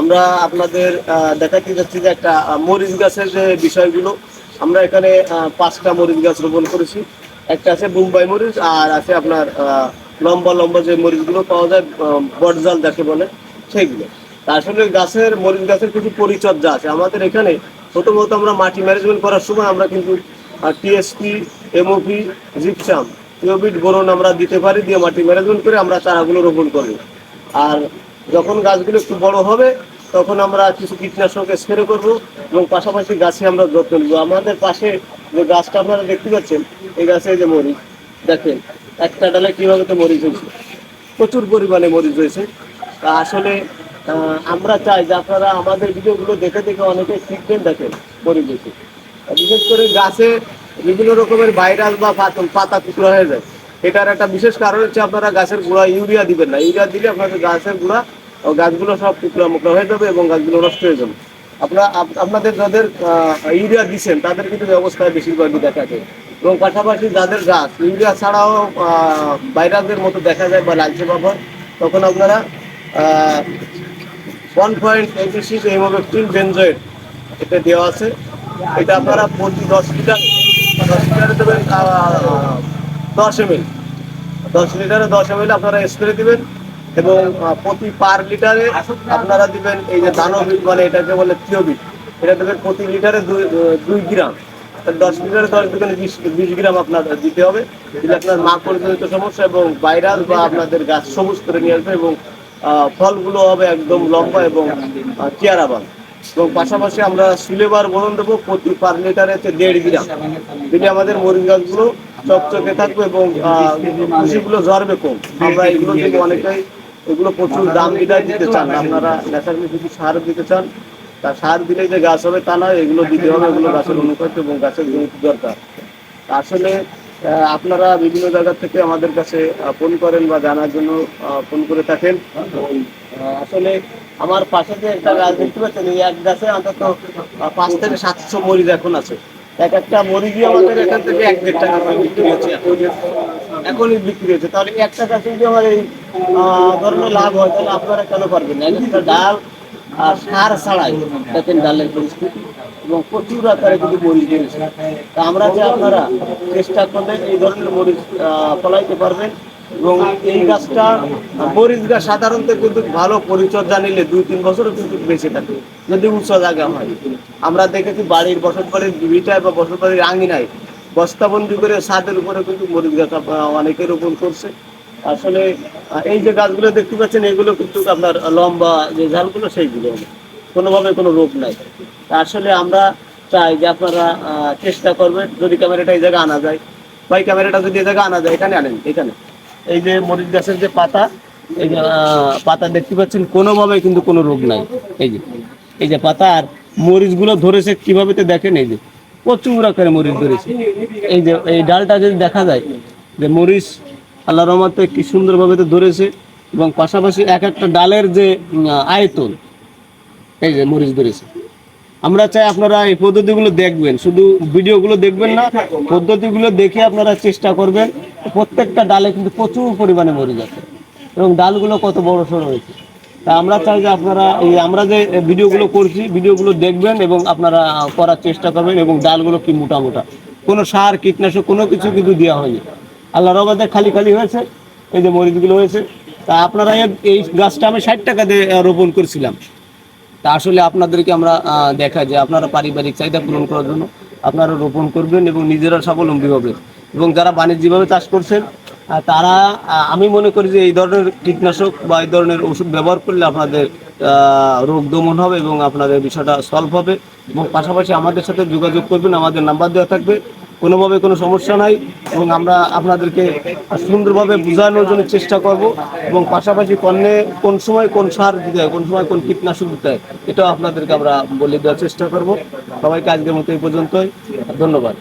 আমরা আপনাদের দেখাতে যাচ্ছি যে একটা মরিচ গাছের যে বিষয়গুলো, আমরা এখানে পাঁচটা মরিচ গাছ রোপণ করেছি। একটা আছে মুম্বাই মরিচ, আর আছে আপনার লম্বা লম্বা যে মরিচগুলো পাওয়া যায় বটজাল যাকে বলে, সেইগুলো। তা আসলে গাছের, মরিচ গাছের কিছু পরিচর্যা আছে। আমাদের এখানে প্রথমত আমরা মাটি ম্যানেজমেন্ট করার সময় আমরা কিন্তু টিএসপি এমওপি জিপসাম টিওবিট বোরন আমরা দিতে পারি, দিয়ে মাটি ম্যানেজমেন্ট করে আমরা চারাগুলো রোপণ করি। আর যখন গাছগুলো একটু বড় হবে, তখন আমরা কিছু কীটনাশক স্প্রে করব এবং পাশাপাশি গাছে আমরা যত্ন নেব। আমাদের পাশে যে গাছটা আপনারা দেখতে পাচ্ছেন, এই গাছে যে মরিচ, দেখেন, একটা ডালে কীভাবে তো মরিচ হয়েছে, প্রচুর পরিমাণে মরিচ হয়েছে। তা আসলে আমরা চাই যে আপনারা আমাদের ভিডিওগুলো দেখে দেখে অনেকে শিখবেন দেখেন মরিচ হয়েছে। বিশেষ করে গাছে বিভিন্ন রকমের ভাইরাস বা পাতা পাতা টুকরো হয়ে যায়। এটার একটা বিশেষ কারণ হচ্ছে আপনারা গাছের গুঁড়া ইউরিয়া দিবেন না। ইউরিয়া দিলে আপনাদের গাছের গোড়া গাছগুলো সব টুকরা মুকরা হয়ে যাবে এবং গাছগুলো নষ্ট হয়ে যাবে। আপনারা, আপ- আপনাদের যাদের ইউরিয়া দিচ্ছেন তাদের কিন্তু ব্যবস্থায় বেশিরভাগই দেখা যায়। এবং পাশাপাশি যাদের গাছ, ইউরিয়া ছাড়াও ভাইরাসের মতো দেখা যায় বা লালচে ভাব তখন আপনারা ওয়ান পয়েন্ট এইটি সিক্স হেমোভেক্টিন বেনজয়েড এটা দেওয়া আছে। এটা আপনারা প্রতি দশ লিটার, দশ লিটারে দেবেন দশ এম এল দশ লিটারে দশ এম এল আপনারা স্প্রে দিবেন এবং প্রতি পার লিটারে আপনারা দিবেন এই যে দানবিট বলে এটাকে বলে থিওবিট। এটা দেবেন প্রতি লিটারে দুই গ্রাম। দশ লিটারে দশ দোকানে বিশ গ্রাম আপনার দিতে হবে। দিলে আপনার মাকড় জনিত সমস্যা এবং ভাইরাস বা আপনাদের গাছ সবুজ করে নিয়ে আসবে এবং ফলগুলো হবে একদম লম্বা এবং চেয়ারাবান এবং পাশাপাশি আমরা সিলেবার বলন দেবো প্রতি পার লিটারে দেড় গ্রাম। দিলে আমাদের মরিচ গাছগুলো চকচকে থাকবে এবং আহ, কুশিগুলো ঝরবে কম আমরা এগুলো থেকে অনেকটাই এগুলো প্রচুর দাম বিদায় দিতে চান। আপনারা ন্যাচারালি যদি সার দিতে চান, তা সার দিলে যে গাছ হবে তা নয়, এগুলো দিতে হবে, এগুলো গাছের অনুপাত এবং গাছের জমিতে দরকার। আসলে আপনারা বিভিন্ন জায়গা থেকে আমাদের কাছে ফোন করেন বা জানার জন্য ফোন করে থাকেন। আসলে আমার পাশে যে একটা গাছ দেখতে পাচ্ছেন, এই এক গাছে অন্তত পাঁচ থেকে সাতশো মরিচ এখন আছে। এক একটা মরিচই আমাদের এখান থেকে এক দেড় টাকা করে বিক্রি হচ্ছে। এখনই বিক্রি হচ্ছে তাহলে একটা গাছে যদি আমার এই ধরনের লাভ হয়, তাহলে আপনারা কেন পারবেন না? এক একটা ডাল আর সার ছাড়াই দেখেন ডালের পরিস্থিতি এবং প্রচুর আকারে যদি মরিচ বেড়েছে। তা আমরা যে আপনারা চেষ্টা করলে এই ধরনের মরিচ ফলাইতে পারবেন এবং এই গাছটা, মরিচ গাছ সাধারণত কিন্তু ভালো পরিচর্যা নিলে দুই তিন বছরও কিন্তু বেঁচে থাকে, যদি উচ্চ জায়গা হয়। আমরা দেখেছি বাড়ির বসত বাড়ির ভিটায় বা বসত বাড়ির আঙিনায় বস্তাবন্দি করে ছাদের উপরে কিন্তু মরিচ গাছ অনেকে রোপণ করছে। আসলে এই যে গাছগুলো দেখতে পাচ্ছেন, এগুলো কিন্তু আপনার লম্বা যে ঝালগুলো, সেইগুলো। কোনোভাবে কোনো রোগ নাই। আসলে আমরা চাই যে আপনারা চেষ্টা করবেন, যদি ক্যামেরাটা এই জায়গায় আনা যায়। বা এই ক্যামেরাটা যদি এই জায়গায় আনা যায়, এখানে আনেন, এখানে। এই যে মরিচ গাছের যে পাতা, এই যে পাতা দেখতে পাচ্ছেন, কোনোভাবে কিন্তু কোনো রোগ নাই। এই যে এই যে পাতা আর মরিচগুলো ধরেছে, কীভাবে তো দেখেন, এই যে। প্রচুর আকারে মরিচ ধরেছে। এই যে, এই ডালটা যদি দেখা যায় যে মরিচ আল্লাহ রহমতে কি সুন্দরভাবে তো ধরেছে এবং পাশাপাশি এক একটা ডালের যে আয়তন, এই যে মরিচ ধরেছে। আমরা চাই আপনারা এই পদ্ধতিগুলো দেখবেন, শুধু ভিডিওগুলো দেখবেন না, পদ্ধতিগুলো দেখে আপনারা চেষ্টা করবেন, প্রত্যেকটা ডালে কিন্তু প্রচুর পরিমাণে মরিচ আছে এবং ডালগুলো কত বড় সড়ো হয়েছে। তা আমরা চাই যে আপনারা এই আমরা যে ভিডিওগুলো করছি, ভিডিওগুলো দেখবেন এবং আপনারা করার চেষ্টা করবেন এবং ডালগুলো কি মোটা মোটা। কোনো সার, কীটনাশক, কোনো কিছু কিন্তু দেওয়া হয়নি। আল্লাহ রবাদের খালি খালি হয়েছে, এই যে মরিচগুলো হয়েছে। তা আপনারা এই গাছটা আমি ষাট টাকা দিয়ে রোপণ করছিলাম। তা আসলে আপনাদেরকে আমরা দেখাই যে আপনারা পারিবারিক চাহিদা পূরণ করার জন্য আপনারা রোপণ করবেন এবং নিজেরা স্বাবলম্বী হবেন। এবং যারা বাণিজ্যিকভাবে চাষ করছেন তারা আমি মনে করি যে এই ধরনের কীটনাশক বা এই ধরনের ওষুধ ব্যবহার করলে আপনাদের রোগ দমন হবে এবং আপনাদের বিষয়টা সলভ হবে এবং পাশাপাশি আমাদের সাথে যোগাযোগ করবেন, আমাদের নাম্বার দেওয়া থাকবে। কোনোভাবে কোনো সমস্যা নাই এবং আমরা আপনাদেরকে সুন্দরভাবে বোঝানোর জন্য চেষ্টা করব এবং পাশাপাশি পণ্যে কোন সময় কোন সার দিতে হয়, কোন সময় কোন কীটনাশক দিতে হয়, এটাও আপনাদেরকে আমরা বলে দেওয়ার চেষ্টা করব। সবাইকে আজকের মতো এই পর্যন্তই। ধন্যবাদ।